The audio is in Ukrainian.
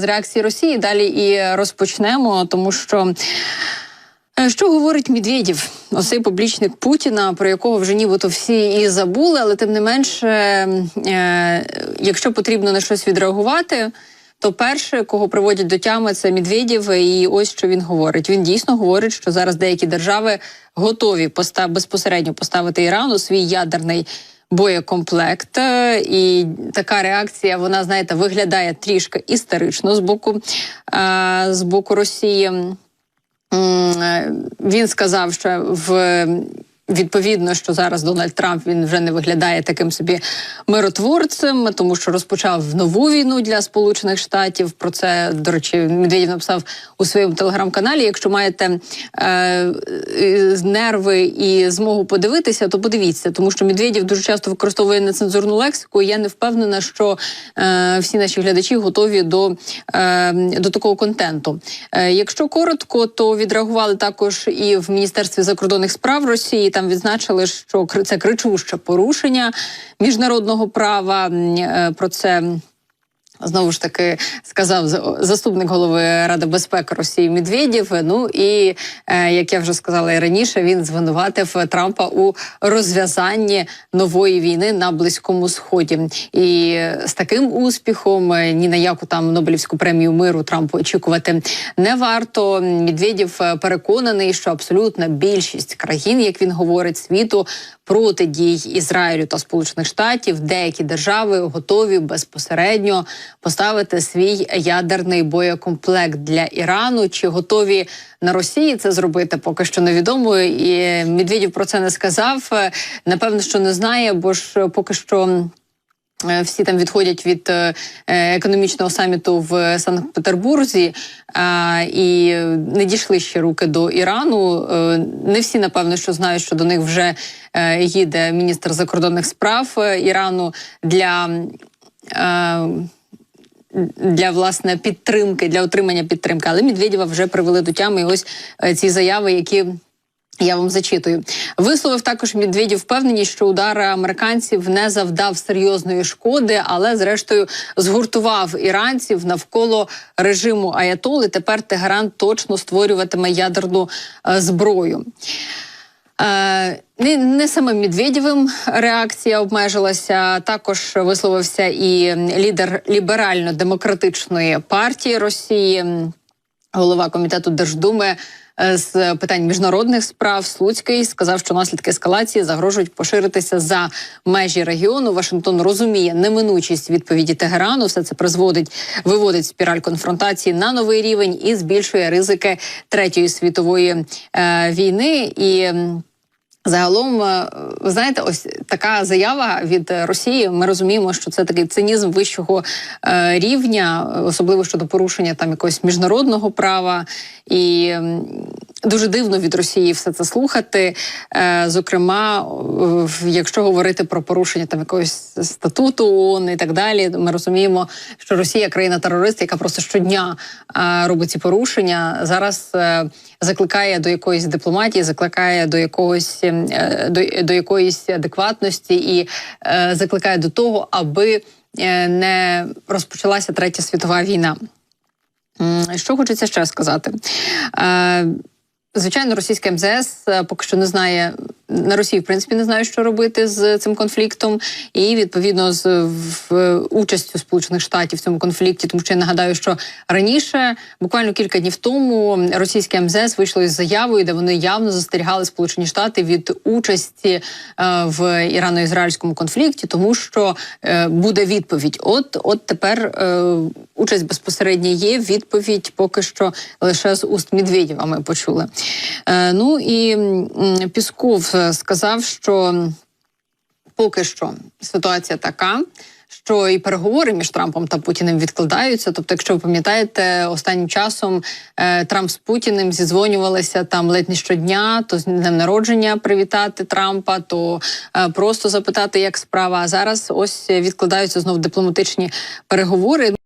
З реакції Росії далі і розпочнемо, тому що. е, Що говорить Медведєв, оцей публічник Путіна, про якого вже нібито всі і забули, але тим не менше, е, якщо потрібно на щось відреагувати, то перше, кого приводять до тями, це Медведєв. І ось що він говорить. Він дійсно говорить, що зараз деякі держави готові постав безпосередньо поставити Ірану свій ядерний боєкомплект. Е, І така реакція, вона знаєте, виглядає трішки істерично з боку, е, з боку Росії. Е, Він сказав, що в відповідно, що зараз Дональд Трамп він вже не виглядає таким собі миротворцем, тому що розпочав нову війну для Сполучених Штатів. Про це до речі, Медведєв написав у своєму телеграм-каналі. Якщо маєте е, нерви і змогу подивитися, то подивіться, тому що Медведєв дуже часто використовує нецензурну лексику. і Я не впевнена, що е, всі наші глядачі готові до, е, до такого контенту. Е, якщо коротко, то відреагували також і в Міністерстві закордонних справ Росії. Там відзначили, що це кричуще порушення міжнародного права. Е, Про це. Знову ж таки сказав за- заступник голови Ради безпеки Росії Медведєв. Ну і е, як я вже сказала і раніше, він звинуватив Трампа у розв'язанні нової війни на близькому сході. І з таким успіхом е, ні на яку там Нобелівську премію миру Трампу очікувати не варто. Медведєв е, переконаний, що абсолютна більшість країн, як він говорить, світу проти дій Ізраїлю та Сполучених Штатів, деякі держави готові безпосередньо поставити свій ядерний боєкомплект для Ірану. Чи готові на Росії це зробити? Поки що невідомо. І Медведів про це не сказав. Напевно, що не знає, бо ж поки що. Е, Всі там відходять від е, е, економічного саміту в Санкт-Петербурзі і не дійшли ще руки до Ірану. Не всі напевно, що знають, що до них вже їде міністр закордонних справ Ірану для. для власне підтримки, для отримання підтримки, але Медведєва вже привели до тями. Ось ці заяви, які я вам зачитую. Висловив також Медведєв впевненість, що удар американців не завдав серйозної шкоди, але зрештою згуртував іранців навколо режиму Аятоли. Тепер Тегеран точно створюватиме ядерну е, зброю. Е, Не, не самим Медведєвим реакція обмежилася. Також висловився і лідер ліберально-демократичної партії Росії, голова комітету Держдуми з питань міжнародних справ Слуцький сказав, що наслідки ескалації загрожують поширитися за межі регіону. Вашингтон розуміє неминучість відповіді Тегерану. Все це призводить, виводить спіраль конфронтації на новий рівень і збільшує ризики третьої світової е, війни. І Загалом, е, ви знаєте, ось така заява від Росії. Ми розуміємо, що це такий цинізм вищого е, рівня, особливо щодо порушення там якогось міжнародного права, і дуже дивно від Росії все це слухати. Е, Зокрема, якщо говорити про порушення там якогось статуту ООН і так далі, ми розуміємо, що Росія країна-терорист, яка просто щодня е, робить ці порушення. Зараз е, закликає до якоїсь дипломатії, закликає до якогось до, до якоїсь адекватності і закликає до того, аби не розпочалася третя світова війна. Що хочеться ще сказати? Звичайно, російське МЗС е, поки що не знає на Росії, в принципі, не знає, що робити з цим конфліктом, і відповідно з в, участю Сполучених Штатів в цьому конфлікті. Тому що я нагадаю, що раніше, буквально кілька днів тому, російське МЗС вийшло із заявою, де вони явно застерігали Сполучені Штати від участі е, в ірано-ізраїльському конфлікті, тому що е, буде відповідь. От, от тепер е, участь безпосередньо є. Відповідь поки що лише з уст Медведєва ми почули. Е, ну і Пісков е, сказав, що поки що ситуація така. Що і переговори між Трампом та Путіним відкладаються. Тобто, якщо ви пам'ятаєте, останнім часом е, Трамп з Путіним зізвонювалися там ледь не щодня, то з днем народження привітати Трампа, то е, просто запитати, як справа. А зараз ось відкладаються знов дипломатичні переговори.